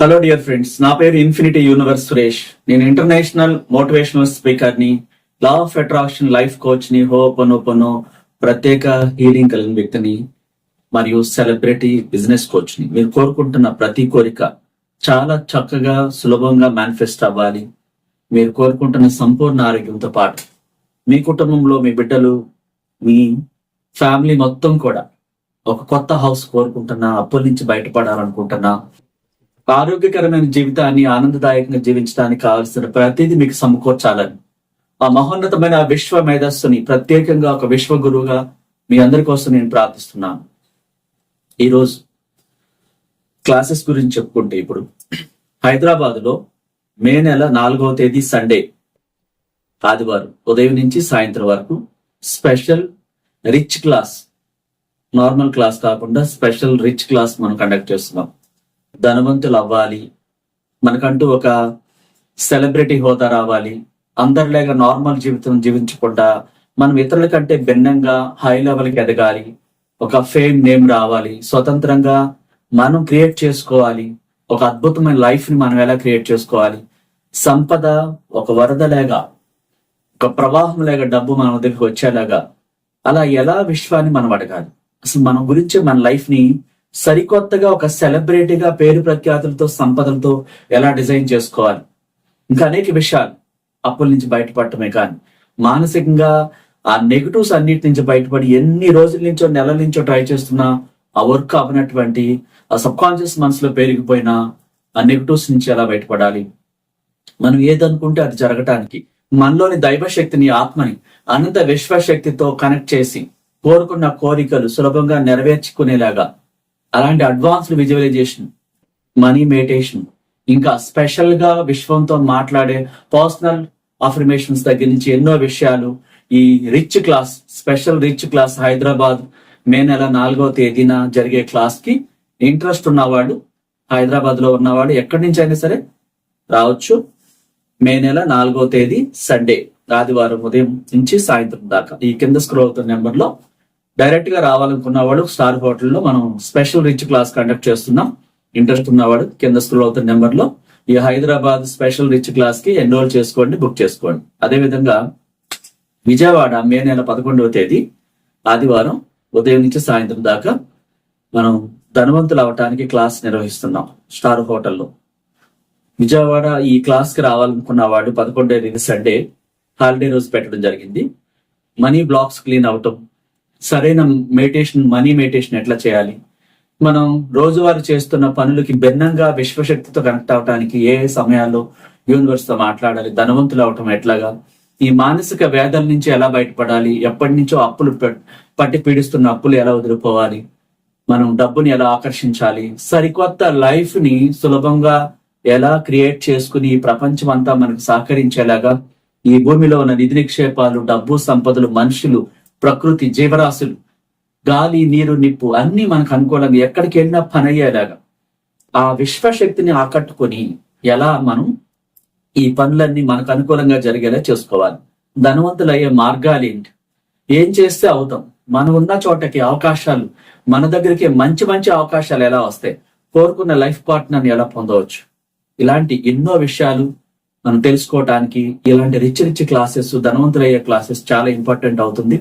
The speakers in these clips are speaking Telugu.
హలో డియర్ ఫ్రెండ్స్ నా పేరు ఇన్ఫినిటీ యూనివర్స్ సురేష్ నేను ఇంటర్నేషనల్ మోటివేషనల్ స్పీకర్ని లా ఆఫ్ అట్రాక్షన్ లైఫ్ కోచ్ని హోపనోపనో ప్రత్యేక హీలింగ్ కలిగిన వ్యక్తిని మరియు సెలబ్రిటీ బిజినెస్ కోచ్ని. మీరు కోరుకుంటున్న ప్రతి కోరిక చాలా చక్కగా సులభంగా మేనిఫెస్ట్ అవ్వాలి. మీరు కోరుకుంటున్న సంపూర్ణ ఆరోగ్యంతో పాటు మీ కుటుంబంలో మీ బిడ్డలు మీ ఫ్యామిలీ మొత్తం కూడా ఒక కొత్త హౌస్ కోరుకుంటున్నా అప్పుల నుంచి బయటపడాలనుకుంటున్నా ఆరోగ్యకరమైన జీవితాన్ని ఆనందదాయకంగా జీవించడానికి కావాల్సిన ప్రతిదీ మీకు సమకూర్చాలని. ఆ మహోన్నతమైన ఆ విశ్వ మేధస్సుని ప్రత్యేకంగా ఒక విశ్వ గురువుగా మీ అందరి కోసం నేను ప్రార్థిస్తున్నాను. ఈరోజు క్లాసెస్ గురించి చెప్పుకుంటే ఇప్పుడు హైదరాబాద్లో మే నెల నాలుగవ తేదీ సండే ఆదివారం ఉదయం నుంచి సాయంత్రం వరకు special rich class normal class కాకుండా స్పెషల్ రిచ్ క్లాస్ మనం కండక్ట్ చేస్తున్నాం. ధనవంతులు అవ్వాలి. మనకంటూ ఒక సెలబ్రిటీ హోదా రావాలి. అందరిలాగా నార్మల్ జీవితం జీవించకుండా మనం ఇతరుల కంటే భిన్నంగా హై లెవెల్కి ఎదగాలి. ఒక ఫేమ్ నేమ్ రావాలి. స్వతంత్రంగా మనం క్రియేట్ చేసుకోవాలి. ఒక అద్భుతమైన లైఫ్ని మనం ఎలా క్రియేట్ చేసుకోవాలి? సంపద ఒక వరదలాగా ఒక ప్రవాహం లేక డబ్బు మన దగ్గరికి వచ్చేలాగా అలా ఎలా విశ్వాన్ని మనం అడగాలి? అసలు మన గురించి మన లైఫ్ని సరికొత్తగా ఒక సెలబ్రిటీగా పేరు ప్రఖ్యాతులతో సంపదలతో ఎలా డిజైన్ చేసుకోవాలి? ఇంకా అనేక విషయాలు అప్పుల నుంచి బయటపడటమే కానీ మానసికంగా ఆ నెగిటివ్స్ అన్నిటి నుంచి బయటపడి ఎన్ని రోజుల నుంచో నెలల నుంచో ట్రై చేస్తున్నా ఆ వర్క్ అవ్వనటువంటి ఆ సబ్ కాన్షియస్ మనసులో పెరిగిపోయిన ఆ నెగిటివ్స్ నుంచి ఎలా బయటపడాలి? మనం ఏదనుకుంటే అది జరగటానికి మనలోని దైవశక్తిని ఆత్మని అనంత విశ్వశక్తితో కనెక్ట్ చేసి కోరుకున్న కోరికలు సులభంగా నెరవేర్చుకునేలాగా అలాంటి అడ్వాన్స్డ్ విజువలైజేషన్ మనీ మెడిటేషన్ ఇంకా స్పెషల్గా విశ్వంతో మాట్లాడే పర్సనల్ అఫర్మేషన్స్ దగ్గర నుంచి ఎన్నో విషయాలు. ఈ rich class special rich class Hyderabad May నెల నాలుగవ తేదీన జరిగే క్లాస్కి ఇంట్రెస్ట్ ఉన్నవాడు హైదరాబాద్లో ఉన్నవాడు ఎక్కడి నుంచి అయినా సరే రావచ్చు. మే నెల నాలుగో తేదీ సండే ఆదివారం ఉదయం నుంచి సాయంత్రం దాకా. ఈ కింద స్క్రోల్ అవుతున్న నెంబర్లో డైరెక్ట్గా రావాలనుకున్నవాడు స్టార్ హోటల్లో మనం స్పెషల్ రిచ్ క్లాస్ కండక్ట్ చేస్తున్నాం. ఇంట్రెస్ట్ ఉన్నవాడు కింద స్క్రోల్ అవుతున్న నెంబర్లో ఈ హైదరాబాద్ స్పెషల్ రిచ్ క్లాస్కి ఎన్రోల్ చేసుకోండి బుక్ చేసుకోండి. అదే విధంగా విజయవాడ మే నెల పదకొండవ తేదీ ఆదివారం ఉదయం నుంచి సాయంత్రం దాకా మనం ధనవంతులు అవటానికి క్లాస్ నిర్వహిస్తున్నాం స్టార్ హోటల్లో విజయవాడ ఈ క్లాస్కి రావాలనుకున్న వాడు తేదీ సండే హాలిడే రోజు పెట్టడం జరిగింది. మనీ బ్లాక్స్ క్లీన్ అవటం సరైన మెడిటేషన్ మనీ మెడిటేషన్ ఎట్లా చేయాలి? మనం రోజువారీ చేస్తున్న పనులకి భిన్నంగా విశ్వశక్తితో కనెక్ట్ అవడానికి ఏ సమయాల్లో యూనివర్స్తో మాట్లాడాలి? ధనవంతులు అవటం ఎట్లాగా? ఈ మానసిక వేదల నుంచి ఎలా బయటపడాలి? ఎప్పటి నుంచో అప్పులు పట్టి పీడిస్తున్న అప్పులు ఎలా వదిలిపోవాలి? మనం డబ్బుని ఎలా ఆకర్షించాలి? సరికొత్త లైఫ్ని సులభంగా ఎలా క్రియేట్ చేసుకుని ఈ ప్రపంచం అంతా మనకు సహకరించేలాగా ఈ భూమిలో ఉన్న నిధి నిక్షేపాలు డబ్బు సంపదలు మనుషులు ప్రకృతి జీవరాశులు గాలి నీరు నిప్పు అన్ని మనకు అనుకూలంగా ఎక్కడికి వెళ్ళినా పని అయ్యేలాగా ఆ విశ్వశక్తిని ఆకట్టుకొని ఎలా మనం ఈ పనులన్నీ మనకు అనుకూలంగా జరిగేలా చేసుకోవాలి. ధనవంతులయ్యే మార్గాలు ఏంటి? ఏం చేస్తే అవుతాం? మనం ఉన్న చోటకి అవకాశాలు మన దగ్గరికి మంచి మంచి అవకాశాలు ఎలా వస్తాయి? కోరుకున్న లైఫ్ పార్ట్నర్ని ఎలా పొందవచ్చు? ఇలాంటి ఎన్నో విషయాలు మనం తెలుసుకోవటానికి ఇలాంటి రిచ్ రిచ్ క్లాసెస్ ధనవంతులయ్యే క్లాసెస్ చాలా ఇంపార్టెంట్ అవుతుంది.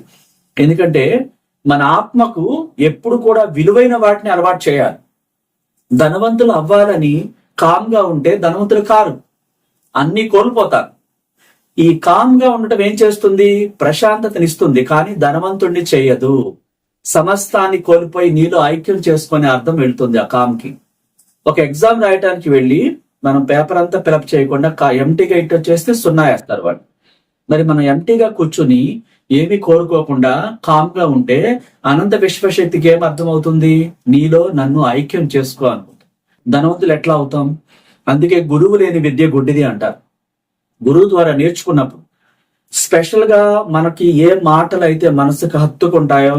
ఎందుకంటే మన ఆత్మకు ఎప్పుడు కూడా విలువైన వాటిని అలవాటు చేయాలి. ధనవంతులు అవ్వాలని కామ్గా ఉంటే ధనవంతులు కారు. అన్ని కోల్పోతారు. ఈ కామ్గా ఉండటం ఏం చేస్తుంది? ప్రశాంతతనిస్తుంది కానీ ధనవంతుణ్ణి చేయదు. సమస్తాన్ని కోల్పోయి నీలో ఐక్యం చేసుకునే అర్థం వెళ్తుంది ఆ కామ్కి. ఒక ఎగ్జామ్ రాయటానికి వెళ్ళి మనం పేపర్ అంతా ఫిలప్ చేయకుండా ఎంటీగా ఇట్ చేస్తే సున్నా వేస్తారు వాడు మరి మనం ఎంటీగా కూర్చుని ఏమి కోరుకోకుండా కామ్గా ఉంటే అనంత విశ్వశక్తికి ఏం అర్థం అవుతుంది నీలో నన్ను ఐక్యం చేసుకో అనుకుంటా. ధనవంతులు ఎట్లా అవుతాం? అందుకే గురువు లేని విద్య గుడ్డిది అంటారు. గురువు ద్వారా నేర్చుకున్నప్పుడు స్పెషల్గా మనకి ఏ మాటలు అయితే మనసుకు హత్తుకుంటాయో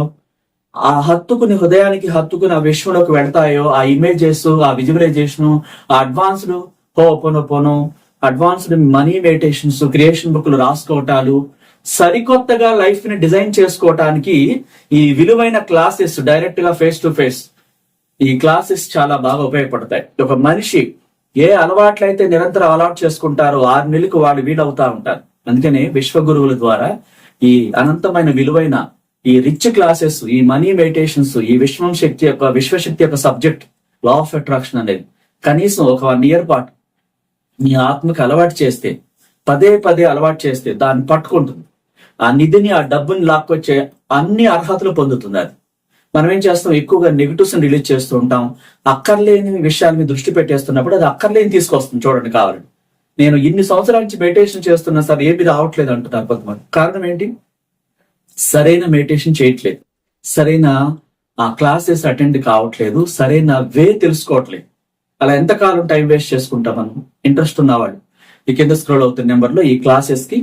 ఆ హత్తుకుని హృదయానికి హత్తుకుని ఆ విశ్వంలోకి వెళ్తాయో ఆ ఇమేజెస్ ఆ విజువలైజేషన్ ఆ అడ్వాన్స్డ్ పోను అడ్వాన్స్డ్ మనీ మెడిటేషన్స్ క్రియేషన్ బుక్లు రాసుకోవటాలు సరికొత్తగా లైఫ్ని డిజైన్ చేసుకోవటానికి ఈ విలువైన క్లాసెస్ డైరెక్ట్గా ఫేస్ టు ఫేస్ ఈ క్లాసెస్ చాలా బాగా ఉపయోగపడతాయి. ఒక మనిషి ఏ అలవాట్లయితే నిరంతరం అలవాటు చేసుకుంటారో ఆరు నెలలకు వాళ్ళు వీడవుతా ఉంటారు. అందుకనే విశ్వగురువుల ద్వారా ఈ అనంతమైన విలువైన ఈ రిచ్ క్లాసెస్ ఈ మనీ మెడిటేషన్స్ ఈ విశ్వం శక్తి యొక్క విశ్వశక్తి యొక్క సబ్జెక్ట్ లా ఆఫ్ అట్రాక్షన్ అనేది కనీసం ఒక వన్ ఇయర్ పాటు మీ ఆత్మకి అలవాటు చేస్తే పదే పదే అలవాటు చేస్తే దాన్ని పట్టుకుంటుంది. ఆ నిధిని ఆ డబ్బుని లాక్కొచ్చే అన్ని అర్హతలు పొందుతుంది అది మనం ఏం చేస్తాం? ఎక్కువగా నెగిటివ్స్ రిలీజ్ చేస్తూ ఉంటాం. అక్కర్లేని విషయాల మీద దృష్టి పెట్టేస్తున్నప్పుడు అది అక్కర్లేని తీసుకొస్తుంది చూడండి కావాలండి నేను ఇన్ని సంవత్సరాల నుంచి మెడిటేషన్ చేస్తున్నా సార్ ఏమి రావట్లేదు అంటున్నారు కొంతమంది. కారణం ఏంటి? సరైన మెడిటేషన్ చేయట్లేదు. సరైన ఆ క్లాసెస్ అటెండ్ కావట్లేదు. సరైన వే తెలుసుకోవట్లేదు. అలా ఎంతకాలం టైం వేస్ట్ చేసుకుంటాం మనం? ఇంట్రెస్ట్ ఉన్నవాళ్ళు ఈ కింద స్క్రోల్ అవుతున్న నెంబర్లో ఈ క్లాసెస్కి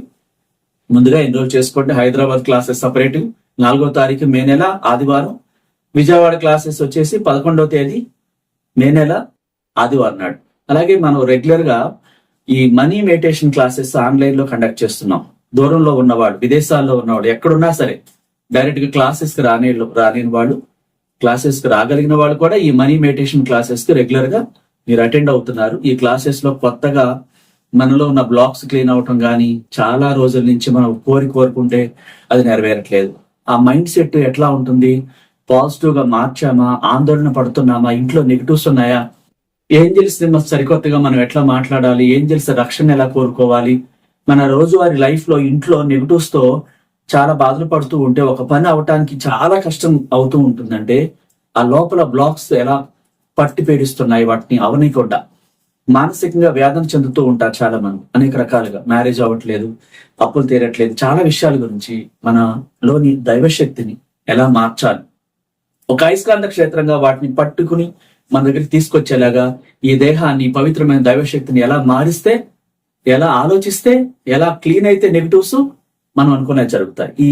ముందుగా ఎన్రోల్ చేసుకోండి? హైదరాబాద్ క్లాసెస్ సపరేట్ నాలుగో తారీఖు మే నెల ఆదివారం. విజయవాడ క్లాసెస్ వచ్చేసి పదకొండవ తేదీ మే నెల ఆదివారం నాడు. అలాగే మనం రెగ్యులర్గా ఈ మనీ మెడిటేషన్ క్లాసెస్ ఆన్లైన్లో కండక్ట్ చేస్తున్నాం. దూరంలో ఉన్నవాడు విదేశాల్లో ఉన్నవాడు ఎక్కడున్నా సరే డైరెక్ట్గా క్లాసెస్కి రాని రాని వాళ్ళు క్లాసెస్కి రాగలిగిన వాళ్ళు కూడా ఈ మనీ మెడిటేషన్ క్లాసెస్కి రెగ్యులర్గా మీరు అటెండ్ అవుతున్నారు. ఈ క్లాసెస్లో కొత్తగా మనలో ఉన్న బ్లాక్స్ క్లీన్ అవటం కానీ చాలా రోజుల నుంచి మనం కోరి కోరుకుంటే అది నెరవేరట్లేదు. ఆ మైండ్ సెట్ ఎట్లా ఉంటుంది? పాజిటివ్గా మార్చామా? ఆందోళన పడుతున్నామా? ఇంట్లో నెగిటివ్స్ ఉన్నాయా? ఏంజల్స్ సరికొత్తగా మనం ఎట్లా మాట్లాడాలి? ఏంజల్స్ రక్షణ ఎలా కోరుకోవాలి? మన రోజువారి లైఫ్లో ఇంట్లో నెగిటివ్స్తో చాలా బాధలు పడుతూ ఉంటే ఒక పని అవటానికి చాలా కష్టం అవుతూ ఉంటుందంటే ఆ లోపల బ్లాక్స్ ఎలా పట్టి పీడిస్తున్నాయి వాటిని అవనీకుండా మానసికంగా వ్యాధం చెందుతూ ఉంటారు చాలా మంది అనేక రకాలుగా. మ్యారేజ్ అవ్వట్లేదు అప్పులు తీరట్లేదు. చాలా విషయాల గురించి మనలోని దైవశక్తిని ఎలా మార్చాలి? ఒక అయస్కాంత క్షేత్రంగా వాటిని పట్టుకుని మన దగ్గరికి తీసుకొచ్చేలాగా ఈ దేహాన్ని పవిత్రమైన దైవశక్తిని ఎలా మారిస్తే ఎలా ఆలోచిస్తే ఎలా క్లీన్ అయితే నెగిటివ్స్ మనం అనుకునేది జరుగుతాయి. ఈ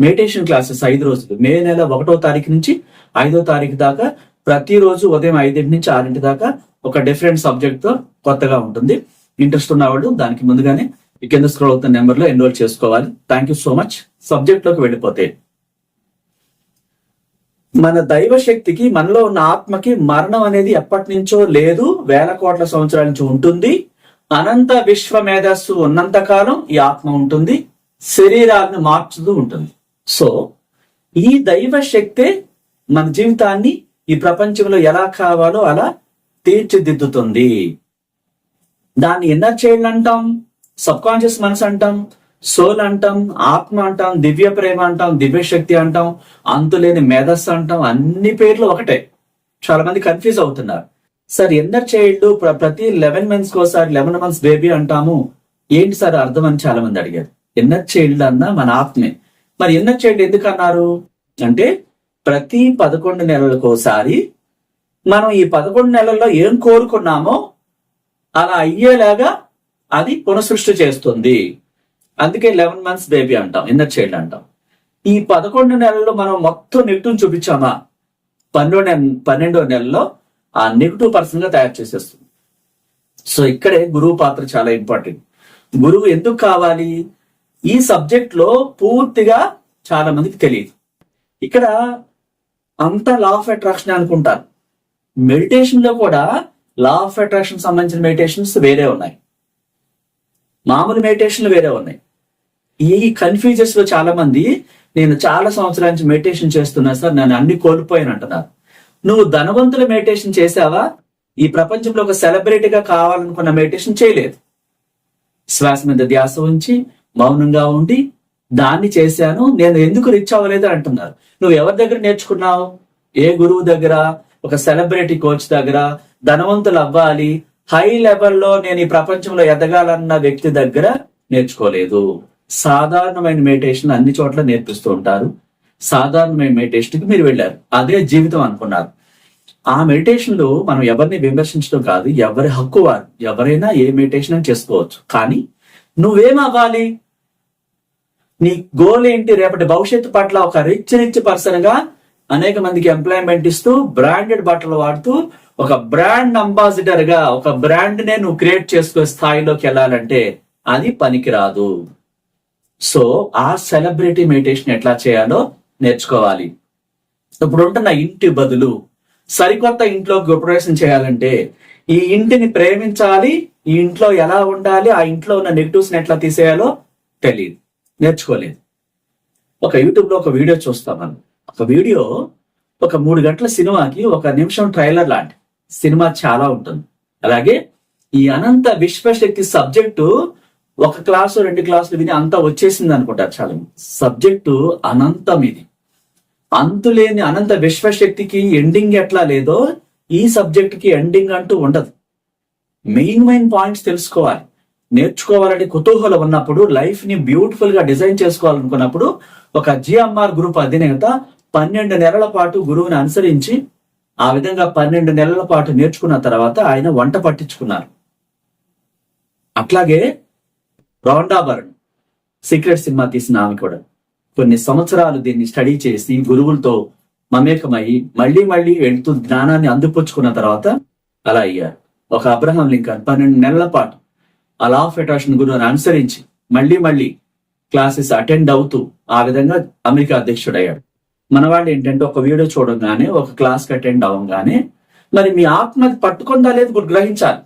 మెడిటేషన్ క్లాసెస్ ఐదు రోజులు. మే నెల ఒకటో తారీఖు నుంచి ఐదో తారీఖు దాకా ప్రతిరోజు ఉదయం ఐదింటి నుంచి ఆరింటి దాకా ఒక డిఫరెంట్ సబ్జెక్ట్తో కొత్తగా ఉంటుంది. ఇంట్రెస్ట్ ఉన్నవాళ్ళు దానికి ముందుగానే ఈ కింద స్క్రోల్ అవుతున్న నెంబర్లో ఎన్రోల్ చేసుకోవాలి. థ్యాంక్ యూ సో మచ్ సబ్జెక్ట్లోకి వెళ్ళిపోతే. మన దైవ శక్తికి మనలో ఉన్న ఆత్మకి మరణం అనేది ఎప్పటి నుంచో లేదు. వేల కోట్ల సంవత్సరాల నుంచి ఉంటుంది. అనంత విశ్వ మేధస్సు ఉన్నంత కాలం ఈ ఆత్మ ఉంటుంది. శరీరాన్ని మార్చుతూ ఉంటుంది. సో ఈ దైవ శక్తే మన జీవితాన్ని ఈ ప్రపంచంలో ఎలా కావాలో అలా తీర్చిదిద్దుతుంది. దాన్ని ఎన్నర్ చైల్డ్ అంటాం సబ్ కాన్షియస్ మనసు అంటాం సోల్ అంటాం ఆత్మ అంటాం దివ్య ప్రేమ అంటాం దివ్య శక్తి అంటాం అంతులేని మేధస్సు అంటాం అన్ని పేర్లు ఒకటే. చాలా మంది కన్ఫ్యూజ్ అవుతున్నారు. సార్ ఎన్నర్ చైల్డ్ ప్రతి లెవెన్ మంత్స్ ఒకసారి లెవెన్ మంత్స్ బేబీ అంటాము. ఏంటి సార్ అర్థం అని చాలా మంది అడిగారు. ఎన్నర్ చైల్డ్ అన్న మన ఆత్మే. మరి ఎన్నర్ చైల్డ్ ఎందుకు అన్నారు? అంటే ప్రతి పదకొండు నెలలకు ఒకసారి మనం ఈ పదకొండు నెలల్లో ఏం కోరుకున్నామో అలా అయ్యేలాగా అది పునఃసృష్టి చేస్తుంది. అందుకే లెవెన్ మంత్స్ బేబీ అంటాం ఇన్నర్ చైల్డ్ అంటాం. ఈ పదకొండు నెలల్లో మనం మొత్తం నెగిటివ్ చూపించామా? పన్నెండు నెల పన్నెండో నెలలో ఆ నెగిటివ్ పర్సన్గా తయారు చేసేస్తుంది. సో ఇక్కడే గురువు పాత్ర చాలా ఇంపార్టెంట్. గురువు ఎందుకు కావాలి? ఈ సబ్జెక్ట్లో పూర్తిగా చాలా మందికి తెలియదు. ఇక్కడ అంత లా ఆఫ్ అట్రాక్షన్ అనుకుంటారు. మెడిటేషన్లో కూడా లా ఆఫ్ అట్రాక్షన్ సంబంధించిన మెడిటేషన్స్ వేరే ఉన్నాయి. మామూలు మెడిటేషన్లు వేరే ఉన్నాయి. ఈ కన్ఫ్యూజర్స్లో చాలా మంది నేను చాలా సంవత్సరాల నుంచి మెడిటేషన్ చేస్తున్నా సార్ నేను అన్ని కోల్పోయాను అంటున్నారు. నువ్వు ధనవంతుల మెడిటేషన్ చేసావా? ఈ ప్రపంచంలో ఒక సెలబ్రిటీగా కావాలనుకున్న మెడిటేషన్ చేయలేదు. శ్వాస మీద ధ్యాస ఉంచి మౌనంగా ఉండి దాన్ని చేశాను నేను ఎందుకు రిచ్ అవ్వలేదు అంటున్నారు. నువ్వు ఎవరి దగ్గర నేర్చుకున్నావు? ఏ గురువు దగ్గర? ఒక సెలబ్రిటీ కోచ్ దగ్గర ధనవంతులు అవ్వాలి. హై లెవెల్లో నేను ఈ ప్రపంచంలో ఎదగాలన్న వ్యక్తి దగ్గర నేర్చుకోలేదు. సాధారణమైన మెడిటేషన్ అన్ని చోట్ల నేర్పిస్తూ ఉంటారు. సాధారణమైన మెడిటేషన్కి మీరు వెళ్ళారు. అదే జీవితం అనుకున్నారు. ఆ మెడిటేషన్లో మనం ఎవరిని విమర్శించడం కాదు ఎవరి హక్కు వారు. ఎవరైనా ఏ మెడిటేషన్ అని చేసుకోవచ్చు. కానీ నువ్వేం అవ్వాలి నీ గోల్ ఏంటి? రేపటి భవిష్యత్తు పట్ల ఒక రిచ్ రిచ్ పర్సన్గా అనేక మందికి ఎంప్లాయ్మెంట్ ఇస్తూ బ్రాండెడ్ బట్టలు వాడుతూ ఒక బ్రాండ్ అంబాసిడర్గా ఒక బ్రాండ్ నే నువ్వు క్రియేట్ చేసుకునే స్థాయిలోకి వెళ్ళాలంటే అది పనికిరాదు. సో ఆ సెలబ్రిటీ మెడిటేషన్ ఎట్లా చేయాలో నేర్చుకోవాలి. ఇప్పుడు ఉంటున్న ఇంటి బదులు సరికొత్త ఇంట్లో గృహప్రవేశం చేయాలంటే ఈ ఇంటిని ప్రేమించాలి ఈ ఇంట్లో ఎలా ఉండాలి ఆ ఇంట్లో ఉన్న నెగిటివ్స్ ఎట్లా తీసేయాలో తెలియదు నేర్చుకోలేదు. ఒక యూట్యూబ్లో ఒక వీడియో చూస్తాం మనం. ఒక వీడియో ఒక మూడు గంటల సినిమాకి ఒక నిమిషం ట్రైలర్ లాంటి సినిమా చాలా ఉంటుంది. అలాగే ఈ అనంత విశ్వశక్తి సబ్జెక్టు ఒక క్లాసు రెండు క్లాసులు విని అంతా వచ్చేసింది అనుకుంటారు చాలా. సబ్జెక్టు అనంతం ఇది. అంతులేని అనంత విశ్వశక్తికి ఎండింగ్ ఎట్లా లేదో ఈ సబ్జెక్ట్కి ఎండింగ్ అంటూ ఉండదు. మెయిన్ మెయిన్ పాయింట్స్ తెలుసుకోవాలి. నేర్చుకోవాలని కుతూహలం ఉన్నప్పుడు లైఫ్ని బ్యూటిఫుల్గా డిజైన్ చేసుకోవాలనుకున్నప్పుడు ఒక జిఎంఆర్ గ్రూప్ అధినేత పన్నెండు నెలల పాటు గురువుని అనుసరించి ఆ విధంగా పన్నెండు నెలల పాటు నేర్చుకున్న తర్వాత ఆయన వంట పట్టించుకున్నారు. అట్లాగే రౌండా సీక్రెట్ సినిమా తీసిన ఆమె కూడా కొన్ని సంవత్సరాలు దీన్ని స్టడీ చేసి గురువులతో మమేకమై మళ్ళీ మళ్ళీ వెళ్తూ జ్ఞానాన్ని అందిపుచ్చుకున్న తర్వాత అలా అయ్యారు. ఒక అబ్రహం లింకన్ పన్నెండు నెలల పాటు ఆ లా ఆఫ్ అట్రాక్షన్ గురువుని అనుసరించి మళ్ళీ మళ్ళీ క్లాసెస్ అటెండ్ అవుతూ ఆ విధంగా అమెరికా అధ్యక్షుడయ్యాడు. మన వాళ్ళు ఏంటంటే ఒక వీడియో చూడంగానే ఒక క్లాస్కి అటెండ్ అవ్వగానే మరి మీ ఆత్మ పట్టుకుందా లేదు గ్రహించాలి.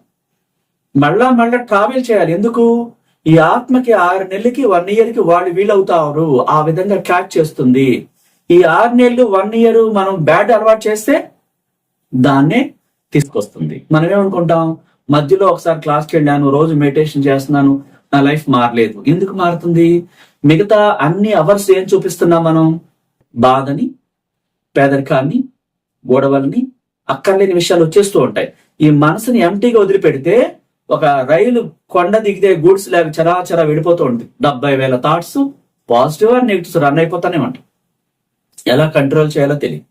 మళ్ళా మళ్ళా ట్రావెల్ చేయాలి. ఎందుకు? ఈ ఆత్మకి ఆరు నెలలకి వన్ ఇయర్కి వాళ్ళు వీలవుతారు. ఆ విధంగా ట్రాక్ చేస్తుంది. ఈ ఆరు నెలలు వన్ ఇయర్ మనం బ్యాడ్ అలవాటు చేస్తే దాన్నే తీసుకొస్తుంది. మనం ఏమనుకుంటాం మధ్యలో ఒకసారి క్లాస్కి వెళ్ళాను రోజు మెడిటేషన్ చేస్తున్నాను నా లైఫ్ మారలేదు. ఎందుకు మారుతుంది? మిగతా అన్ని అవర్స్ ఏం చూపిస్తున్నాం మనం? బాధని పేదరికాన్ని గొడవల్ని అక్కర్లేని విషయాలు వచ్చేస్తూ ఉంటాయి. ఈ మనసుని ఎంటీగా వదిలిపెడితే ఒక రైలు కొండ దిగితే గూడ్స్ లేక చరాచరా వెళ్ళిపోతూ ఉంటుంది. డెబ్బై వేల thoughts positive and negatives run అయిపోతానే ఉంటాయి. ఎలా కంట్రోల్ చేయాలో తెలియదు.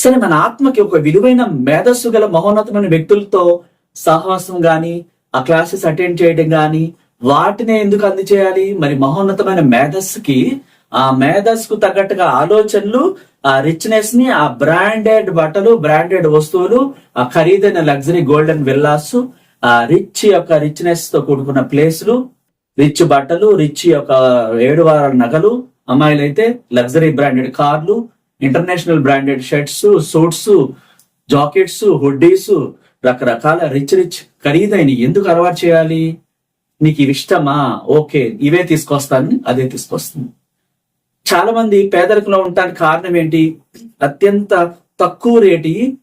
సరే మన ఆత్మకి ఒక విలువైన మేధస్సు గల మహోన్నతమైన వ్యక్తులతో సహవాసం కానీ ఆ క్లాసెస్ అటెండ్ చేయడం కానీ వాటినే ఎందుకు అందచేయాలి? మరి మహోన్నతమైన మేధస్సుకి ఆ మేధస్సుకు తగ్గట్టుగా ఆలోచనలు ఆ రిచ్నెస్ని ఆ బ్రాండెడ్ బట్టలు బ్రాండెడ్ వస్తువులు ఆ ఖరీదైన లగ్జరీ గోల్డెన్ విల్లాస్ ఆ రిచ్ యొక్క రిచ్నెస్తో కూడుకున్న ప్లేస్లు రిచ్ బట్టలు రిచ్ యొక్క ఏడు వారాల నగలు అమ్మాయిలైతే లగ్జరీ బ్రాండెడ్ కార్లు international branded shirts suits jackets hoodies రకరకాల రిచ్ రిచ్ ఖరీదైన ఎందుకు అలవాటు చేయాలి? నీకు ఇవి ఇష్టమా? ఓకే ఇవే తీసుకొస్తాను అదే తీసుకొస్తుంది. చాలా మంది పేదరికంలో ఉండటానికి కారణం ఏంటి? అత్యంత తక్కువ రేటి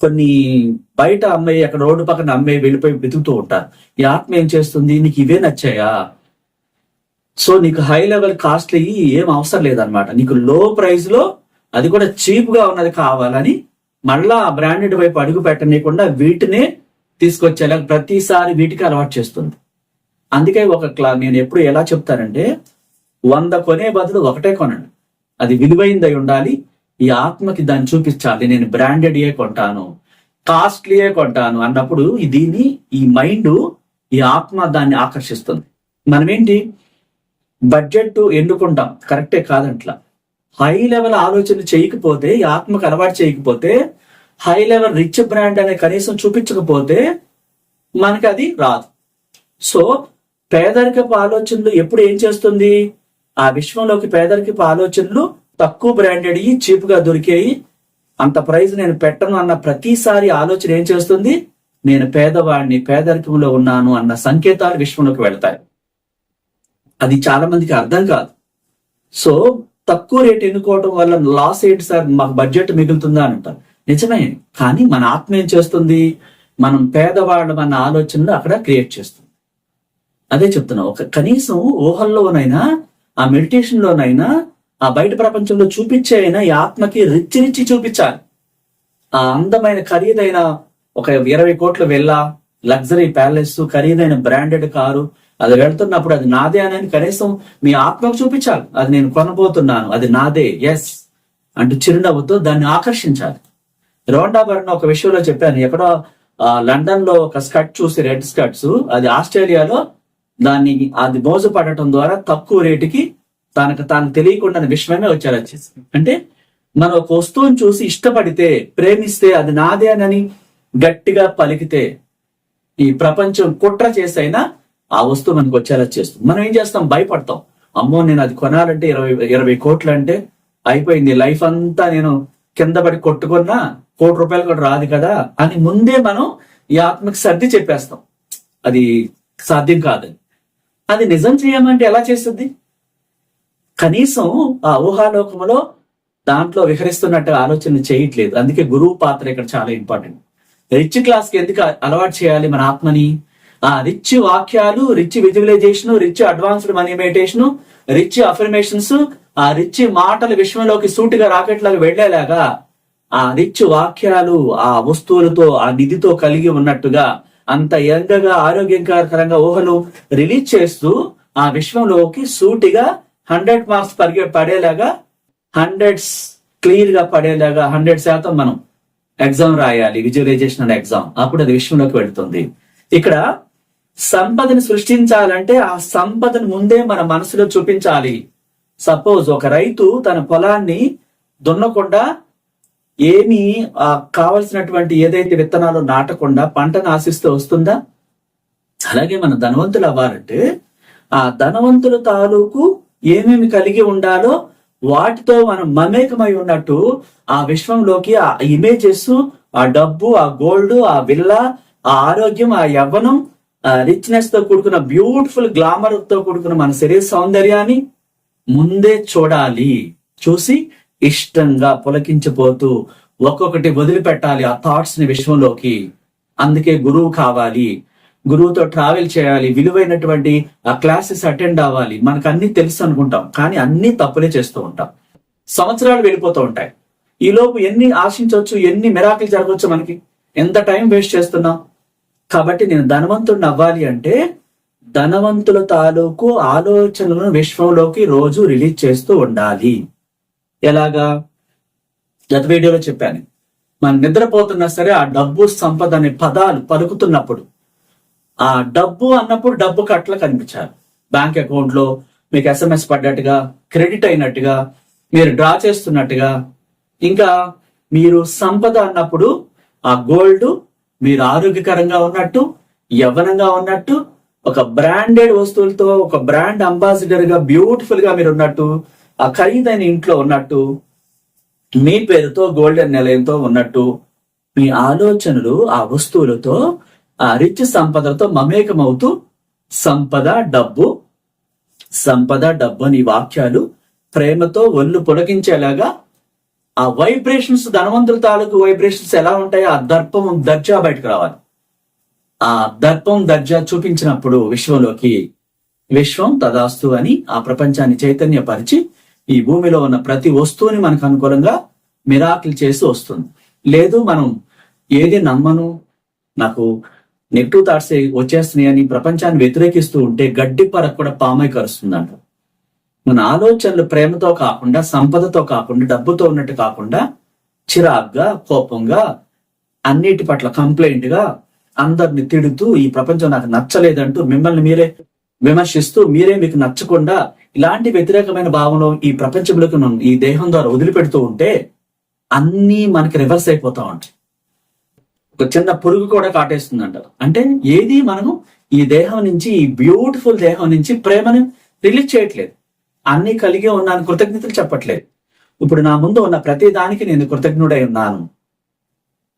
కొన్ని బయట అమ్మాయి అక్కడ రోడ్డు పక్కన అమ్మాయి వెళ్ళిపోయి వెతుకుతూ ఉంటారు. ఈ ఆత్మ ఏం చేస్తుంది? నీకు ఇవే నచ్చాయా? సో నీకు హై లెవెల్ కాస్ట్లీ ఏం అవసరం లేదనమాట నీకు లో ప్రైస్లో అది కూడా చీప్గా ఉన్నది కావాలని మళ్ళా బ్రాండెడ్ వైపు అడుగు పెట్టనీయకుండా వీటినే తీసుకొచ్చేలా ప్రతిసారి వీటికి అలవాటు చేస్తుంది. అందుకే ఒక క్లా నేను ఎప్పుడు ఎలా చెప్తానంటే వంద కొనే బదులు ఒకటే కొనండి. అది విలువైందై ఉండాలి. ఈ ఆత్మకి దాన్ని చూపించాలి. నేను బ్రాండెడ్ ఏ కొంటాను? కాస్ట్లీయే కొంటాను? అన్నప్పుడు దీన్ని ఈ మైండ్ ఈ ఆత్మ దాన్ని ఆకర్షిస్తుంది. మనం ఏంటి బడ్జెట్ ఎన్నుకుంటాం. కరెక్టే కాదంట్లా. హై లెవెల్ ఆలోచన చేయకపోతే ఈ ఆత్మకు అలవాటు చేయకపోతే హై లెవెల్ రిచ్ బ్రాండ్ అనే కనీసం చూపించకపోతే మనకి అది రాదు. సో పేదరికపు ఆలోచనలు ఎప్పుడు ఏం చేస్తుంది? ఆ విశ్వంలోకి పేదరికపు ఆలోచనలు తక్కువ బ్రాండెడ్ చీప్గా దొరికేయి. అంత ప్రైజ్ నేను పెట్టను అన్న ప్రతిసారి ఆలోచన ఏం చేస్తుంది? నేను పేదవాడిని పేదరికంలో ఉన్నాను అన్న సంకేతాలు విశ్వంలోకి వెళ్తాయి. అది చాలా మందికి అర్థం కాదు. సో తక్కువ రేట్ ఎన్నుకోవడం వల్ల లాస్ ఏంటి సార్? మాకు బడ్జెట్ మిగులుతుందా అంటారు. నిజమే కానీ మన ఆత్మ ఏం చేస్తుంది? మనం పేదవాళ్ళం అన్న ఆలోచనలు అక్కడ క్రియేట్ చేస్తుంది. అదే చెప్తున్నా ఒక కనీసం ఊహల్లోనైనా ఆ మెడిటేషన్ లోనైనా ఆ బయట ప్రపంచంలో చూపించే అయినా ఈ ఆత్మకి రిచ్చి రిచ్చి చూపించాలి. ఆ అందమైన ఖరీదైన ఒక ఇరవై కోట్ల వెళ్ళ లగ్జరీ ప్యాలెస్ ఖరీదైన బ్రాండెడ్ కారు అది వెళ్తున్నప్పుడు అది నాదే అని కనీసం మీ ఆత్మకు చూపించాలి. అది నేను కొనబోతున్నాను అది నాదే ఎస్ అంటూ చిరునవ్వుతో దాన్ని ఆకర్షించాలి. రోండా బర్న్ ఒక విషయంలో చెప్పాను ఎక్కడో లండన్లో ఒక స్కర్ట్ చూసి రెడ్ స్కర్ట్స్ అది ఆస్ట్రేలియాలో దాన్ని అది మోసపడటం ద్వారా తక్కువ రేటుకి తనకు తాను తెలియకుండా విషయమే వచ్చారు వచ్చేసి అంటే మనం ఒక వస్తువుని చూసి ఇష్టపడితే ప్రేమిస్తే అది నాదే అని గట్టిగా పలికితే ఈ ప్రపంచం కుట్ర చేసైనా ఆ వస్తువు మనకు వచ్చేలా చేస్తుంది. మనం ఏం చేస్తాం? భయపడతాం. అమ్మో నేను అది కొనాలంటే ఇరవై ఇరవై కోట్లు అంటే అయిపోయింది. లైఫ్ అంతా నేను కింద పడి కొట్టుకున్నా కోటి రూపాయలు కూడా రాదు కదా అని ముందే మనం ఈ ఆత్మకి సర్ది చెప్పేస్తాం. అది సాధ్యం కాదని. అది నిజం చేయమంటే ఎలా చేస్తుంది? కనీసం ఆ ఊహాలోకంలో దాంట్లో విహరిస్తున్నట్టు ఆలోచన చేయట్లేదు. అందుకే గురువు పాత్ర ఇక్కడ చాలా ఇంపార్టెంట్ రిచ్ క్లాస్కి ఎందుకు అలవాటు చేయాలి మన ఆత్మని? ఆ రిచ్ వాక్యాలు rich visualisation rich advanced money meditation rich affirmations ఆ రిచ్ మాటలు విశ్వంలోకి సూటిగా రాకెట్లకు వెళ్ళేలాగా ఆ రిచ్ వాక్యాలు ఆ వస్తువులతో ఆ నిధితో కలిగి ఉన్నట్టుగా అంత యంగగా ఆరోగ్యకరంగా ఊహలు రిలీజ్ చేస్తూ ఆ విశ్వంలోకి సూటిగా హండ్రెడ్ మార్క్స్ పరిగె పడేలాగా హండ్రెడ్స్ క్లియర్గా పడేలాగా హండ్రెడ్ శాతం మనం ఎగ్జామ్ రాయాలి విజువలైజేషన్ అనే ఎగ్జామ్. అప్పుడు అది విశ్వంలోకి వెళ్తుంది. ఇక్కడ సంపదను సృష్టించాలంటే ఆ సంపదను ముందే మన మనసులో చూపించాలి. సపోజ్ ఒక రైతు తన పొలాన్ని దున్నకుండా ఏమి ఆ కావలసినటువంటి ఏదైతే విత్తనాలు నాటకుండా పంటను ఆశిస్తూ వస్తుందా? అలాగే మన ధనవంతులు అవ్వాలంటే ఆ ధనవంతుల తాలూకు ఏమేమి కలిగి ఉండాలో వాటితో మనం మమేకమై ఉన్నట్టు ఆ విశ్వంలోకి ఆ ఇమేజెస్ ఆ డబ్బు ఆ గోల్డ్ ఆ విల్ల ఆ ఆరోగ్యం ఆ యవ్వనం ఆ రిచ్నెస్తో కూడుకున్న బ్యూటిఫుల్ గ్లామర్తో కూడుకున్న మన శరీర సౌందర్యాన్ని ముందే చూడాలి. చూసి ఇష్టంగా పులకించిపోతూ ఒక్కొక్కటి వదిలిపెట్టాలి ఆ థాట్స్ని విశ్వంలోకి. అందుకే గురువు కావాలి. గురువుతో ట్రావెల్ చేయాలి. విలువైనటువంటి ఆ క్లాసెస్ అటెండ్ అవ్వాలి. మనకు అన్ని తెలుసు అనుకుంటాం. కానీ అన్ని తప్పులే చేస్తూ ఉంటాం. సంవత్సరాలు వెళ్ళిపోతూ ఉంటాయి. ఈలోపు ఎన్ని ఆశించవచ్చు ఎన్ని మిరాకిల్ జరగవచ్చు మనకి? ఎంత టైం వేస్ట్ చేస్తున్నాం? కాబట్టి నేను ధనవంతుడిని అవ్వాలి అంటే ధనవంతుల తాలూకు ఆలోచనలను విశ్వంలోకి రోజు రిలీజ్ చేస్తూ ఉండాలి. ఎలాగా? గత వీడియోలో చెప్పాను. మనం నిద్రపోతున్నా సరే ఆ డబ్బు సంపద అనే పదాలు పలుకుతున్నప్పుడు ఆ డబ్బు అన్నప్పుడు డబ్బు కట్ల కనిపించాలి. బ్యాంక్ అకౌంట్లో మీకు ఎస్ఎంఎస్ పడ్డట్టుగా క్రెడిట్ అయినట్టుగా మీరు డ్రా చేస్తున్నట్టుగా ఇంకా మీరు సంపద అన్నప్పుడు ఆ గోల్డ్ మీరు ఆరోగ్యకరంగా ఉన్నట్టు యవనంగా ఉన్నట్టు ఒక బ్రాండెడ్ వస్తువులతో ఒక బ్రాండ్ అంబాసిడర్గా బ్యూటిఫుల్గా మీరు ఉన్నట్టు ఆ ఖరీదైన ఇంట్లో ఉన్నట్టు మీ పేరుతో గోల్డెన్ నిలయంతో ఉన్నట్టు మీ ఆలోచనలు ఆ వస్తువులతో ఆ రిచ్ సంపదలతో మమేకమవుతూ సంపద డబ్బు సంపద డబ్బు అని వాక్యాలు ప్రేమతో ఒళ్ళు పొలకించేలాగా ఆ వైబ్రేషన్స్ ధనవంతుల తాలూకు వైబ్రేషన్స్ ఎలా ఉంటాయో ఆ దర్పం దర్జా బయటకు రావాలి. ఆ దర్పం దర్జా చూపించినప్పుడు విశ్వంలోకి విశ్వం తదాస్తు అని ఆ ప్రపంచాన్ని చైతన్యపరిచి ఈ భూమిలో ఉన్న ప్రతి వస్తువుని మనకు అనుకూలంగా మిరాకిల్ చేసి వస్తుంది. లేదు మనం ఏది నమ్మను నాకు నెగిటివ్ థాట్స్ వచ్చేస్తున్నాయని ప్రపంచాన్ని వ్యతిరేకిస్తూ ఉంటే గడ్డి పరకు కూడా పామై కరుస్తుందంట. మన ఆలోచనలు ప్రేమతో కాకుండా సంపదతో కాకుండా డబ్బుతో ఉన్నట్టు కాకుండా చిరాగ్గా కోపంగా అన్నిటి పట్ల కంప్లైంట్గా అందరిని తిడుతూ ఈ ప్రపంచం నాకు నచ్చలేదంటూ మిమ్మల్ని మీరే విమర్శిస్తూ మీరే మీకు నచ్చకుండా ఇలాంటి వ్యతిరేకమైన భావంలో ఈ ప్రపంచంలోకి మనం ఈ దేహం ద్వారా వదిలిపెడుతూ ఉంటే అన్నీ మనకి రివర్స్ అయిపోతా ఉంటాయి. ఒక చిన్న పురుగు కూడా కాటేస్తుందంట. అంటే ఏది మనము ఈ దేహం నుంచి ఈ బ్యూటిఫుల్ దేహం నుంచి ప్రేమను రిలీజ్ చేయట్లేదు. అన్ని కలిగి ఉన్నాను కృతజ్ఞతలు చెప్పట్లేదు. ఇప్పుడు నా ముందు ఉన్న ప్రతి దానికి నేను కృతజ్ఞుడై ఉన్నాను.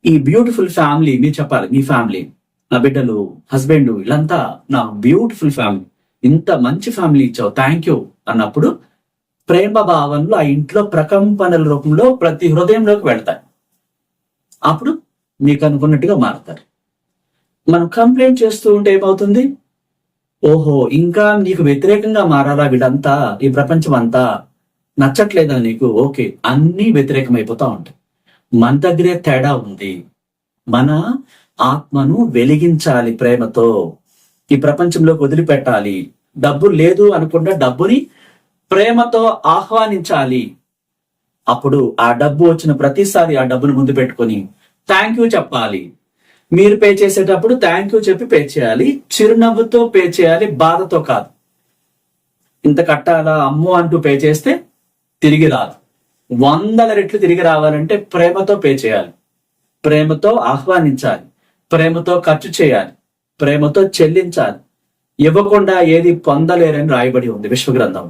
ఈ బ్యూటిఫుల్ ఫ్యామిలీ మీరు చెప్పాలి మీ ఫ్యామిలీ నా బిడ్డలు హస్బెండ్ వీళ్ళంతా నా బ్యూటిఫుల్ ఫ్యామిలీ ఇంత మంచి ఫ్యామిలీ ఇచ్చావు థ్యాంక్ యూ అన్నప్పుడు ప్రేమ భావనలు ఆ ఇంట్లో ప్రకంపనల రూపంలో ప్రతి హృదయంలోకి వెళ్తాయి. అప్పుడు మీకు అనుకున్నట్టుగా మారుతారు. మనం కంప్లైంట్ చేస్తూ ఉంటే ఏమవుతుంది? ఓహో ఇంకా నీకు వ్యతిరేకంగా మారాలా వీడంతా? ఈ ప్రపంచం అంతా నచ్చట్లేదా నీకు? ఓకే అన్నీ వ్యతిరేకమైపోతా ఉంటాయి. మన దగ్గరే తేడా ఉంది. మన ఆత్మను వెలిగించాలి ప్రేమతో. ఈ ప్రపంచంలోకి వదిలిపెట్టాలి. డబ్బు లేదు అనుకున్న డబ్బుని ప్రేమతో ఆహ్వానించాలి. అప్పుడు ఆ డబ్బు వచ్చిన ప్రతిసారి ఆ డబ్బును ముందు పెట్టుకొని థ్యాంక్ యూ చెప్పాలి. మీరు పే చేసేటప్పుడు థ్యాంక్ యూ చెప్పి పే చేయాలి. చిరునవ్వుతో పే చేయాలి బాధతో కాదు. ఇంత కట్టాలా అమ్మో అంటూ పే చేస్తే తిరిగి రాదు. వందల రెట్లు తిరిగి రావాలంటే ప్రేమతో పే చేయాలి. ప్రేమతో ఆహ్వానించాలి. ప్రేమతో ఖర్చు చేయాలి. ప్రేమతో చెల్లించాలి. ఇవ్వకుండా ఏది పొందలేరని రాయబడి ఉంది విశ్వగ్రంథం.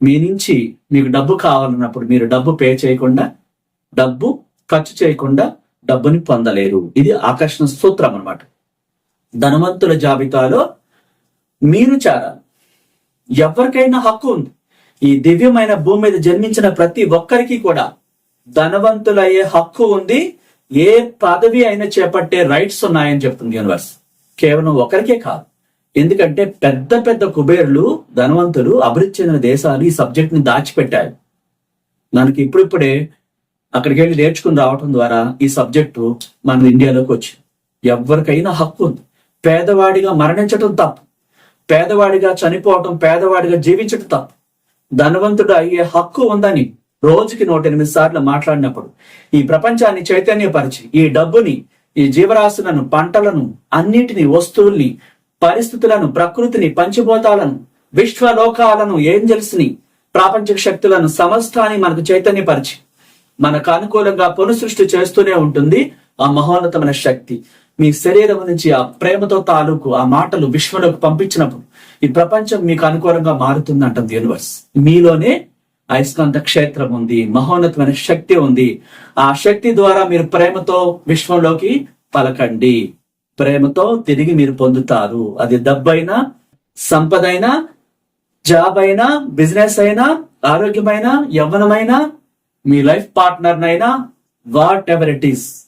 మీ నుంచి మీకు డబ్బు కావాలన్నప్పుడు మీరు డబ్బు పే చేయకుండా డబ్బు ఖర్చు చేయకుండా డబ్బుని పొందలేరు. ఇది ఆకర్షణ సూత్రం అన్నమాట. ధనవంతుల జాబితాలో మీరు చేరాలి. ఎవరికైనా హక్కు ఉంది. ఈ దివ్యమైన భూమి మీద జన్మించిన ప్రతి ఒక్కరికి కూడా ధనవంతులయ్యే హక్కు ఉంది. ఏ పదవి అయినా చేపట్టే రైట్స్ ఉన్నాయని చెప్తుంది యూనివర్స్ కేవలం ఒకరికే కాదు. ఎందుకంటే పెద్ద పెద్ద కుబేర్లు ధనవంతులు అభివృద్ధి చెందిన దేశాలు ఈ సబ్జెక్ట్ని దాచిపెట్టాయి. మనకి ఇప్పుడిప్పుడే అక్కడికి వెళ్ళి నేర్చుకుని రావటం ద్వారా ఈ సబ్జెక్టు మన ఇండియాలోకి వచ్చింది. ఎవరికైనా హక్కు ఉంది. పేదవాడిగా మరణించటం తప్పు. పేదవాడిగా చనిపోవటం పేదవాడిగా జీవించటం తప్పు. ధనవంతుడు అయ్యే హక్కు ఉందని రోజుకి నూట ఎనిమిది సార్లు మాట్లాడినప్పుడు ఈ ప్రపంచాన్ని చైతన్యపరిచి ఈ డబ్బుని ఈ జీవరాశులను పంటలను అన్నిటిని వస్తువుల్ని పరిస్థితులను ప్రకృతిని పంచభూతాలను విశ్వలోకాలను ఏంజల్స్ని ప్రాపంచిక శక్తులను సమస్తాన్ని మనకు చైతన్యపరిచి మనకు అనుకూలంగా పునఃసృష్టి చేస్తూనే ఉంటుంది ఆ మహోన్నతమైన శక్తి. మీ శరీరం నుంచి ఆ ప్రేమతో తాలూకు ఆ మాటలు విశ్వంలోకి పంపించినప్పుడు ఈ ప్రపంచం మీకు అనుకూలంగా మారుతుంది అంటుంది యూనివర్స్ మీలోనే అయస్కాంత క్షేత్రం ఉంది మహోన్నతమైన శక్తి ఉంది. ఆ శక్తి ద్వారా మీరు ప్రేమతో విశ్వంలోకి పలకండి. ప్రేమతో తిరిగి మీరు పొందుతారు. అది డబ్బైనా సంపదైనా జాబ్ అయినా బిజినెస్ అయినా ఆరోగ్యమైన యవ్వనమైనా మీ life పార్ట్నర్నైనా whatever it is.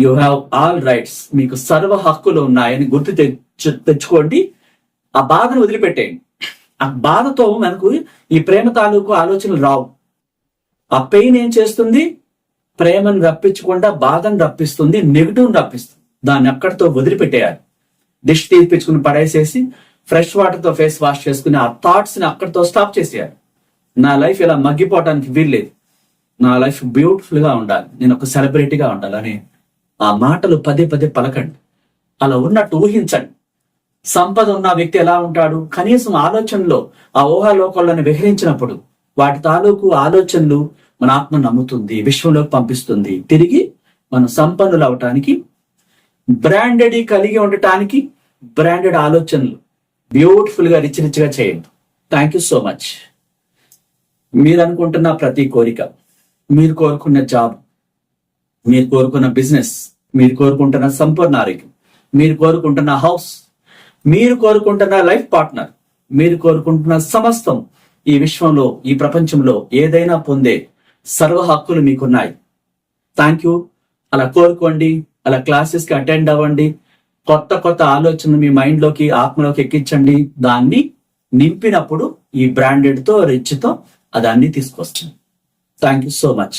You have all rights. మీకు సర్వ హక్కులు ఉన్నాయని గుర్తు తెచ్చు- తెచ్చుకోండి. ఆ బాధను వదిలిపెట్టేయండి. ఆ బాధతో మనకు ఈ ప్రేమ తాలూకు ఆలోచనలు రావు. ఆ పెయిన్ ఏం చేస్తుంది? ప్రేమను రప్పించకుండా బాధను రప్పిస్తుంది నెగిటివ్ రప్పిస్తుంది. దాన్ని అక్కడితో వదిలిపెట్టేయాలి. దిష్టి తీర్పించుకుని పడేసేసి ఫ్రెష్ వాటర్తో ఫేస్ వాష్ చేసుకుని ఆ థాట్స్ని అక్కడితో స్టాప్ చేసేయాలి. నా లైఫ్ ఇలా మగ్గిపోవడానికి వీల్లేదు. నా లైఫ్ బ్యూటిఫుల్గా ఉండాలి. నేను ఒక సెలబ్రిటీగా ఉండాలని ఆ మాటలు పదే పదే పలకండి. అలా ఉన్నట్టు ఊహించండి. సంపద ఉన్న వ్యక్తి ఎలా ఉంటాడు? కనీసం ఆలోచనలో ఆ ఊహాలోకాలను విహరించినప్పుడు వాటి తాలూకు ఆలోచనలు మన ఆత్మ నమ్ముతుంది విశ్వంలోకి పంపిస్తుంది. తిరిగి మనం సంపన్నులు అవటానికి బ్రాండెడ్ కలిగి ఉండటానికి బ్రాండెడ్ ఆలోచనలు బ్యూటిఫుల్గా రిచ్ రిచ్గా చేయండి థ్యాంక్ యూ సో మచ్ మీరు అనుకుంటున్న ప్రతి కోరిక మీరు కోరుకున్న జాబ్ మీరు కోరుకున్న బిజినెస్ మీరు కోరుకుంటున్న సంపూర్ణ ఆరోగ్యం మీరు కోరుకుంటున్న హౌస్ మీరు కోరుకుంటున్న లైఫ్ పార్ట్నర్ మీరు కోరుకుంటున్న సమస్తం ఈ విశ్వంలో ఈ ప్రపంచంలో ఏదైనా పొందే సర్వ హక్కులు మీకున్నాయి. థ్యాంక్ యూ అలా కోరుకోండి అలా క్లాసెస్కి అటెండ్ అవ్వండి కొత్త కొత్త ఆలోచనలు మీ మైండ్లోకి ఆత్మలోకి ఎక్కించండి. దాన్ని నింపినప్పుడు ఈ బ్రాండెడ్తో రిచ్తో అదాన్ని తీసుకొస్తుంది. Thank you so much